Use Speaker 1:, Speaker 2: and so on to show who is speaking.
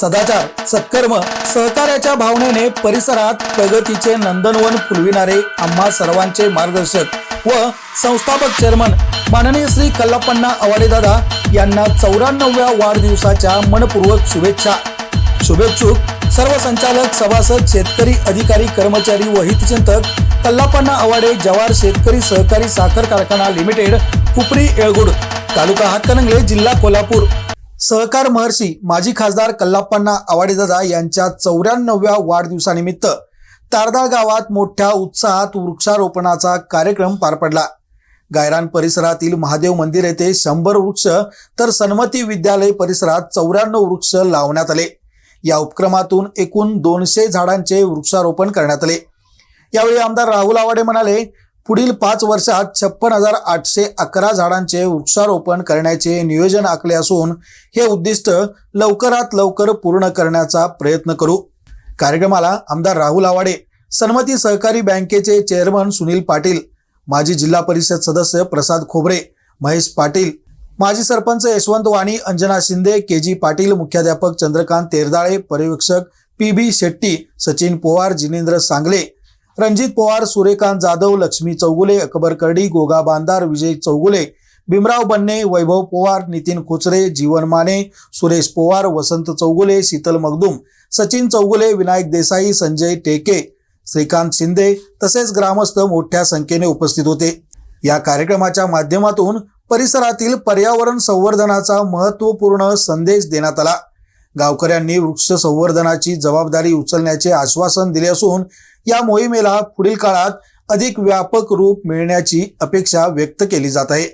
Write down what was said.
Speaker 1: सदाचार सत्कर्म सहकार्याच्या भावनेने परिसरात प्रगतीचे नंदनवन फुलविणारे आम्हा सर्वांचे मार्गदर्शक व संस्थापक चेअरमन माननीय श्री कल्लापण्णा अवाडेदादा यांना चौऱ्याण्णव्या वाढदिवसाच्या मनपूर्वक शुभेच्छा. शुभेच्छुक सर्व संचालक सभासद शेतकरी अधिकारी कर्मचारी व हितचिंतक कल्लापण्णा अवाडे जवार शेतकरी सहकारी साखर कारखाना लिमिटेड उपरी येळगुड तालुका हातकणंगले जिल्हा कोल्हापूर. सहकार महर्षी माजी खासदार कल्लाप्पांना आवाडेदादा यांच्या चौऱ्याण्णव्या वाढदिवसानिमित्त तारदाळ गावात मोठ्या उत्साहात वृक्षारोपणाचा कार्यक्रम पार पडला. गायरान परिसरातील महादेव मंदिर येथे शंभर वृक्ष तर सन्मती विद्यालय परिसरात चौऱ्याण्णव वृक्ष लावण्यात आले. या उपक्रमातून एकूण दोनशे झाडांचे वृक्षारोपण करण्यात आले. यावेळी आमदार राहुल आवाडे म्हणाले पुढील पाच वर्षात छप्पन हजार आठशे अकरा झाडांचे वृक्षारोपण करण्याचे नियोजन आखले असून हे उद्दिष्ट लवकरात लवकर पूर्ण करण्याचा प्रयत्न करू. कार्यक्रमाला आमदार राहुल आवाडे सन्मती सहकारी बँकेचे चेअरमन सुनील पाटील माजी जिल्हा परिषद सदस्य प्रसाद खोबरे महेश पाटील माजी सरपंच यशवंत वाणी अंजना शिंदे के जी पाटील मुख्याध्यापक चंद्रकांत तेरदाळे पर्यवेक्षक पी बी शेट्टी सचिन पोवार जिनेंद्र सांगले रणजित पवार सूर्यकांत जाधव लक्ष्मी चौगुले अकबर कर्डी गोगा बांदार विजय चौगुले भीमराव बन्ने वैभव पवार नितीन खोचरे जीवन माने सुरेश पवार वसंत चौगुले शीतल मगदुम सचिन चौगुले विनायक देसाई संजय टेके श्रीकांत शिंदे तसेच ग्रामस्थ मोठ्या संख्येने उपस्थित होते. या कार्यक्रमाच्या माध्यमातून परिसरातील पर्यावरण संवर्धनाचा महत्त्वपूर्ण संदेश देण्यात आला. गावकऱ्यांनी वृक्ष संवर्धनाची जबाबदारी उचलण्याचे आश्वासन दिले असून या मोहिमेला पुढील काळात अधिक व्यापक रूप मिळण्याची अपेक्षा व्यक्त केली जात आहे.